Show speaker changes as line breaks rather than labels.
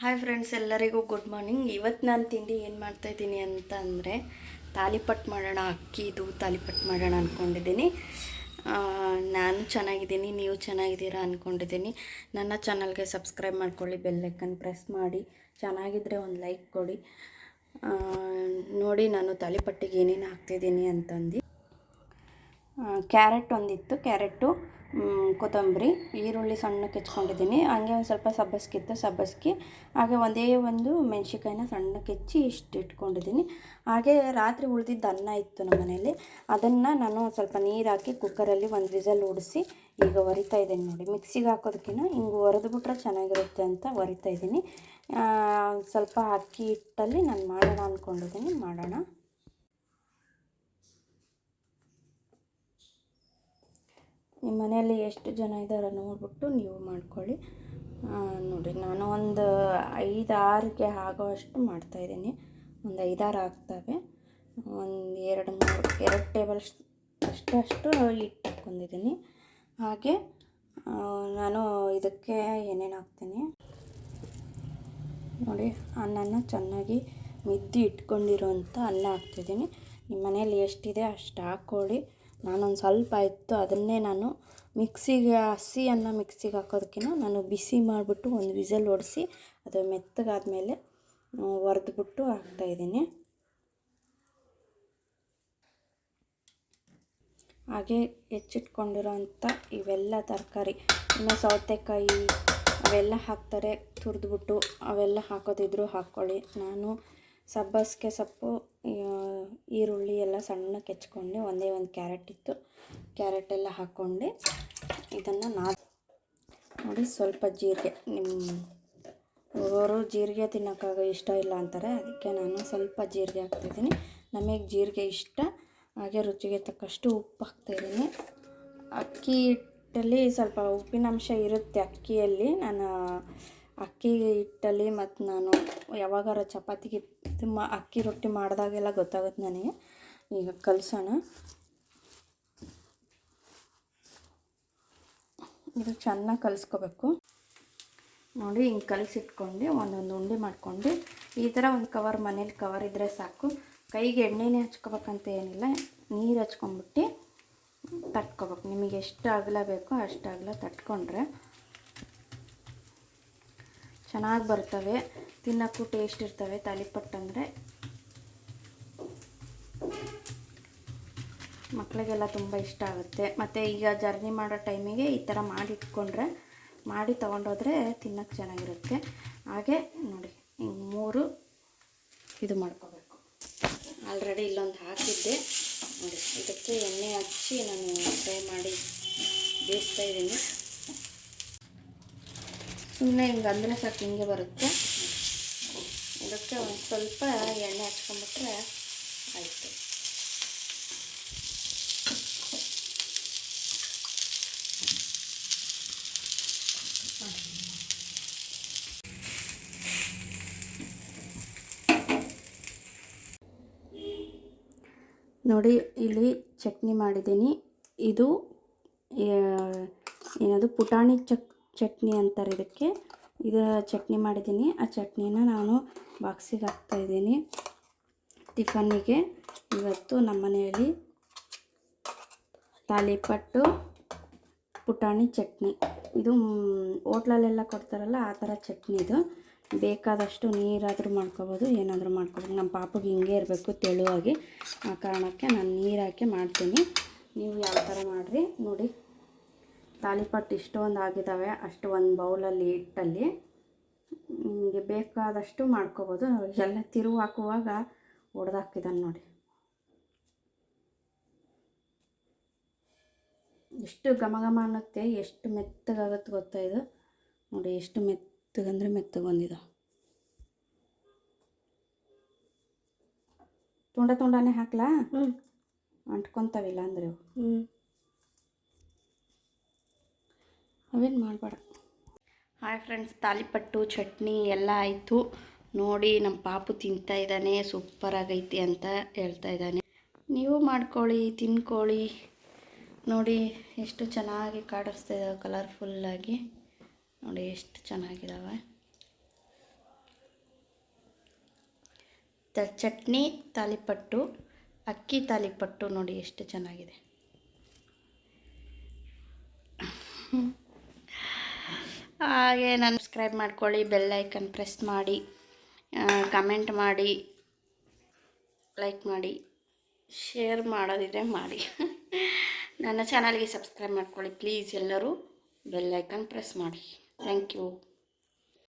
Hi friends ಎಲ್ಲರಿಗೂ good morning ಇವತ್ತು ನಾನು ತಿಂಡಿ ಏನು ಮಾಡ್ತಾಯಿದ್ದೀನಿ ಅಂತ ಅಂದರೆ ತಾಲಿಪಟ್ ಮಾಡೋಣ ಅಕ್ಕಿದು ತಾಲಿಪಟ್ ಮಾಡೋಣ ಅಂದ್ಕೊಂಡಿದ್ದೀನಿ ನಾನು ಚೆನ್ನಾಗಿದ್ದೀನಿ, ನೀವು ಚೆನ್ನಾಗಿದ್ದೀರಾ ಅಂದ್ಕೊಂಡಿದ್ದೀನಿ ನನ್ನ ಚಾನಲ್ಗೆ ಸಬ್ಸ್ಕ್ರೈಬ್ ಮಾಡ್ಕೊಳ್ಳಿ ಬೆಲ್ಲೈಕನ್ ಪ್ರೆಸ್ ಮಾಡಿ. ಚೆನ್ನಾಗಿದ್ದರೆ ಒಂದು ಲೈಕ್ ಕೊಡಿ. ನೋಡಿ ನಾನು ತಾಲಿಪಟ್ಟಿಗೆ ಏನೇನು ಹಾಕ್ತಿದ್ದೀನಿ ಅಂತಂದು. ಕ್ಯಾರೆಟ್ ಒಂದಿತ್ತು, ಕ್ಯಾರೆಟು ಕೊತ್ತಂಬರಿ, ಈರುಳ್ಳಿ ಸಣ್ಣಕ್ಕೆ ಹೆಚ್ಕೊಂಡಿದ್ದೀನಿ. ಹಂಗೆ ಒಂದು ಸ್ವಲ್ಪ ಸಬ್ಬಸ್ಗಿತ್ತು ಸಬ್ಬಸ್ಗೆ ಹಾಗೆ ಒಂದೇ ಒಂದು ಮೆಣಸಿಕಾಯಿನ ಸಣ್ಣಕ್ಕೆ ಹೆಚ್ಚಿ ಇಷ್ಟು ಇಟ್ಕೊಂಡಿದ್ದೀನಿ. ಹಾಗೆ ರಾತ್ರಿ ಉಳಿದಿದ್ದ ಅನ್ನ ಇತ್ತು ನಮ್ಮ ಮನೆಯಲ್ಲಿ. ಅದನ್ನು ನಾನು ಸ್ವಲ್ಪ ನೀರು ಹಾಕಿ ಕುಕ್ಕರಲ್ಲಿ ಒಂದು ವಿಸಲ್ ಉಡಿಸಿ ಈಗ ಒರಿತಾ ಇದ್ದೀನಿ ನೋಡಿ. ಮಿಕ್ಸಿಗೆ ಹಾಕೋದಕ್ಕಿಂತ ಹಿಂಗೆ ಹೊರೆದ್ಬಿಟ್ರೆ ಚೆನ್ನಾಗಿರುತ್ತೆ ಅಂತ ಒರಿತಾ ಇದ್ದೀನಿ. ಸ್ವಲ್ಪ ಅಕ್ಕಿ ಹಿಟ್ಟಲ್ಲಿ ನಾನು ಮಾಡೋಣ ಅಂದ್ಕೊಂಡಿದ್ದೀನಿ ಮಾಡೋಣ. ನಿಮ್ಮ ಮನೆಯಲ್ಲಿ ಎಷ್ಟು ಜನ ಇದ್ದಾರೆ ನೋಡಿಬಿಟ್ಟು ನೀವು ಮಾಡ್ಕೊಳ್ಳಿ. ನೋಡಿ, ನಾನು ಒಂದು ಐದು ಆರಿಗೆ ಆಗೋವಷ್ಟು ಮಾಡ್ತಾಯಿದ್ದೀನಿ ಒಂದು ಐದಾರು ಆಗ್ತವೆ. ಒಂದು ಎರಡು ಮೂರು, ಎರಡು ಟೇಬಲ್ ಅಷ್ಟು ಅಷ್ಟು ಹಿಟ್ಟು ಹಾಕ್ಕೊಂಡಿದ್ದೀನಿ ಹಾಗೆ ನಾನು ಇದಕ್ಕೆ ಏನೇನು ಹಾಕ್ತೀನಿ? ನೋಡಿ, ಅನ್ನನ ಚೆನ್ನಾಗಿ ಮಿದ್ದಿ ಇಟ್ಕೊಂಡಿರೋಂಥ ಅನ್ನ ಹಾಕ್ತಿದ್ದೀನಿ. ನಿಮ್ಮ ಮನೇಲಿ ಎಷ್ಟಿದೆ ಅಷ್ಟು ಹಾಕ್ಕೊಳ್ಳಿ. ನಾನೊಂದು ಸ್ವಲ್ಪ ಇತ್ತು ಅದನ್ನೇ ನಾನು ಮಿಕ್ಸಿಗೆ ಹಸಿ ಅನ್ನ ಮಿಕ್ಸಿಗೆ ಹಾಕೋದಕ್ಕಿಂತ ನಾನು ಬಿಸಿ ಮಾಡಿಬಿಟ್ಟು ಒಂದು ವಿಸಲ್ ಹೊಡೆಸಿ ಅದು ಮೆತ್ತಗಾದ್ಮೇಲೆ ಒರೆದ್ಬಿಟ್ಟು ಹಾಕ್ತಾಯಿದ್ದೀನಿ ಹಾಗೆ ಹೆಚ್ಚಿಟ್ಕೊಂಡಿರೋಂಥ ಇವೆಲ್ಲ ತರಕಾರಿ, ಇನ್ನು ಸೌತೆಕಾಯಿ ಅವೆಲ್ಲ ಹಾಕ್ತಾರೆ, ತುರಿದ್ಬಿಟ್ಟು ಅವೆಲ್ಲ ಹಾಕೋದಿದ್ರು ಹಾಕ್ಕೊಳ್ಳಿ. ನಾನು ಸಬ್ಬಸಿಗೆ ಸೊಪ್ಪು ಈರುಳ್ಳಿ ಎಲ್ಲ ಸಣ್ಣಕ್ಕೆ ಹೆಚ್ಕೊಂಡು ಒಂದೇ ಒಂದು ಕ್ಯಾರೆಟ್ ಇತ್ತು. ಕ್ಯಾರೆಟ್ ಎಲ್ಲ ಹಾಕ್ಕೊಂಡು ಇದನ್ನು ನಾ ನೋಡಿ ಸ್ವಲ್ಪ ಜೀರಿಗೆ. ನಿಮ್ಮ ಅವರು ಜೀರಿಗೆ ತಿನ್ನೋಕ್ಕಾಗ ಇಷ್ಟ ಇಲ್ಲ ಅಂತಾರೆ. ಅದಕ್ಕೆ ನಾನು ಸ್ವಲ್ಪ ಜೀರಿಗೆ ಹಾಕ್ತಿದ್ದೀನಿ. ನಮಗೆ ಜೀರಿಗೆ ಇಷ್ಟ. ಹಾಗೆ ರುಚಿಗೆ ತಕ್ಕಷ್ಟು ಉಪ್ಪು ಹಾಕ್ತಾಯಿದ್ದೀನಿ ಅಕ್ಕಿ ಹಿಟ್ಟಲ್ಲಿ ಸ್ವಲ್ಪ ಉಪ್ಪಿನಂಶ ಇರುತ್ತೆ ಅಕ್ಕಿಯಲ್ಲಿ. ನಾನು ಅಕ್ಕಿ ಹಿಟ್ಟಲ್ಲಿ ಮತ್ತು ನಾನು ಯಾವಾಗಾರ ಚಪಾತಿಗೆ ಇದು ಮಾ, ಅಕ್ಕಿ ರೊಟ್ಟಿ ಮಾಡಿದಾಗೆಲ್ಲ ಗೊತ್ತಾಗುತ್ತೆ ನನಗೆ. ಈಗ ಕಲಸೋಣ. ಇದು ಚೆನ್ನಾಗಿ ಕಲಿಸ್ಕೋಬೇಕು. ನೋಡಿ, ಹಿಂಗೆ ಕಲಸಿಟ್ಕೊಂಡು ಒಂದೊಂದು ಉಂಡೆ ಮಾಡಿಕೊಂಡು ಈ ಥರ ಒಂದು ಕವರ್ ಮನೇಲಿ ಕವರ್ ಇದ್ದರೆ ಸಾಕು. ಕೈಗೆ ಎಣ್ಣೆನೇ ಹಚ್ಕೋಬೇಕಂತ ಏನಿಲ್ಲ, ನೀರು ಹಚ್ಕೊಂಬಿಟ್ಟು ತಟ್ಕೋಬೇಕು. ನಿಮಗೆ ಎಷ್ಟು ಅಗಲ ಬೇಕೋ ಅಷ್ಟು ಅಗಲ ತಟ್ಕೊಂಡ್ರೆ. ಚೆನ್ನಾಗಿ ಬರ್ತವೆ. ತಿನ್ನೋಕ್ಕೂ ಟೇಸ್ಟ್ ಇರ್ತವೆ. ತಾಲಿಪಟ್ಟು ಅಂದರೆ ಮಕ್ಕಳಿಗೆಲ್ಲ ತುಂಬ ಇಷ್ಟ ಆಗುತ್ತೆ. ಮತ್ತು ಈಗ ಜರ್ನಿ ಮಾಡೋ ಟೈಮಿಗೆ ಈ ಥರ ಮಾಡಿ ಇಟ್ಕೊಂಡ್ರೆ, ಮಾಡಿ ತೊಗೊಂಡೋದ್ರೆ ತಿನ್ನೋಕ್ಕೆ ಚೆನ್ನಾಗಿರುತ್ತೆ. ಹಾಗೆ ನೋಡಿ ಹಿಂಗೆ ಮೂರು ಇದು ಮಾಡ್ಕೋಬೇಕು. ಆಲ್ರೆಡಿ ಇಲ್ಲೊಂದು ಹಾಕಿದ್ದೆ. ನೋಡಿ, ಇದಕ್ಕೆ ಎಣ್ಣೆ ಹಚ್ಚಿ ನಾನು ಫ್ರೈ ಮಾಡಿ ಬೇಯಿಸ್ತಾ ಇದ್ದೀನಿ. ಸುಮ್ಮನೆ ಹಿಂಗೆ ಅಂದರೆ ಸಾಕು, ಹಿಂಗೆ ಬರುತ್ತೆ. ಇದಕ್ಕೆ ಒಂದು ಸ್ವಲ್ಪ ಎಣ್ಣೆ ಹಚ್ಕೊಂಬಿಟ್ರೆ ಆಯಿತು. ನೋಡಿ, ಇಲ್ಲಿ ಚಟ್ನಿ ಮಾಡಿದ್ದೀನಿ. ಇದು ಏನದು, ಪುಟಾಣಿ ಚಕ್ ಚಟ್ನಿ ಅಂತಾರೆ ಇದಕ್ಕೆ. ಇದು ಚಟ್ನಿ ಮಾಡಿದ್ದೀನಿ. ಆ ಚಟ್ನಿನ ನಾನು ಬಾಕ್ಸಿಗೆ ಹಾಕ್ತಾ ಇದ್ದೀನಿ. ಟಿಫನ್ನಿಗೆ ಇವತ್ತು ನಮ್ಮ ಮನೆಯಲ್ಲಿ ತಾಲಿಪಟ್ಟು ಪುಟಾಣಿ ಚಟ್ನಿ. ಇದು ಹೋಟ್ಲಲ್ಲೆಲ್ಲ ಕೊಡ್ತಾರಲ್ಲ, ಆ ಥರ ಚಟ್ನಿ ಇದು. ಬೇಕಾದಷ್ಟು ನೀರಾದರೂ ಮಾಡ್ಕೋಬೋದು, ಏನಾದರೂ ಮಾಡ್ಕೊಬೋದು. ನಮ್ಮ ಪಾಪಗೆ ಹಿಂಗೆ ಇರಬೇಕು ತೆಳುವಾಗಿ. ಆ ಕಾರಣಕ್ಕೆ ನಾನು ನೀರು ಹಾಕಿ ಮಾಡ್ತೀನಿ. ನೀವು ಯಾವ ಥರ ಮಾಡಿರಿ, ನೋಡಿ. ತಾಲಿಪಟ್ಟು ಇಷ್ಟೊಂದು ಆಗಿದ್ದಾವೆ ಅಷ್ಟು ಒಂದು ಬೌಲಲ್ಲಿ ಇಟ್ಟಲ್ಲಿ ನಿಮಗೆ ಬೇಕಾದಷ್ಟು ಮಾಡ್ಕೋಬೋದು. ಎಲ್ಲ ತಿರುವು ಹಾಕುವಾಗ ಒಡೆದಾಕಿದ್ದಾನೆ ನೋಡಿ. ಎಷ್ಟು ಘಮ ಘಮ ಅನ್ನುತ್ತೆ ಎಷ್ಟು ಮೆತ್ತಗಾಗುತ್ತೆ ಗೊತ್ತಾ ಇದು? ನೋಡಿ ಎಷ್ಟು ಮೆತ್ತಗಂದರೆ ಮೆತ್ತಗೆ ಬಂದಿದೆ ತುಂಡ ತುಂಡನೇ ಹಾಕ್ಲಾ? ಅಂಟ್ಕೊತಾವಿಲ್ಲ ಅಂದ್ರೆ ಇವು. ಅವೇನು ಮಾಡಬೇಡ. ಹಾಯ್ ಫ್ರೆಂಡ್ಸ್ ತಾಲಿಪಟ್ಟು, ಚಟ್ನಿ ಎಲ್ಲ ಆಯಿತು. ನೋಡಿ ನಮ್ಮ ಪಾಪು ತಿಂತಾ ಇದ್ದಾನೆ ಸೂಪರಾಗೈತಿ ಅಂತ ಹೇಳ್ತಾ ಇದ್ದಾನೆ. ನೀವು ಮಾಡ್ಕೊಳ್ಳಿ, ತಿನ್ಕೊಳ್ಳಿ. ನೋಡಿ ಎಷ್ಟು ಚೆನ್ನಾಗಿ ಕಾಡಿಸ್ತಾ ಇದ್ದಾವೆ ಕಲರ್ಫುಲ್ಲಾಗಿ ನೋಡಿ ಎಷ್ಟು ಚೆನ್ನಾಗಿದ್ದಾವೆ. ಚಟ್ನಿ, ತಾಲಿಪಟ್ಟು, ಅಕ್ಕಿ ತಾಲಿಪಟ್ಟು ನೋಡಿ ಎಷ್ಟು ಚೆನ್ನಾಗಿದೆ. ಹಾಗೆ ನಾನು ಸಬ್ಸ್ಕ್ರೈಬ್ ಮಾಡ್ಕೊಳ್ಳಿ ಬೆಲ್ ಐಕನ್ ಪ್ರೆಸ್ ಮಾಡಿ ಕಮೆಂಟ್ ಮಾಡಿ ಲೈಕ್ ಮಾಡಿ ಶೇರ್ ಮಾಡೋದಿದ್ರೆ ಮಾಡಿ. ನನ್ನ ಚಾನಲ್ಗೆ ಸಬ್ಸ್ಕ್ರೈಬ್ ಮಾಡ್ಕೊಳ್ಳಿ ಪ್ಲೀಸ್ ಎಲ್ಲರೂ ಬೆಲ್ ಐಕನ್ ಪ್ರೆಸ್ ಮಾಡಿ. Thank you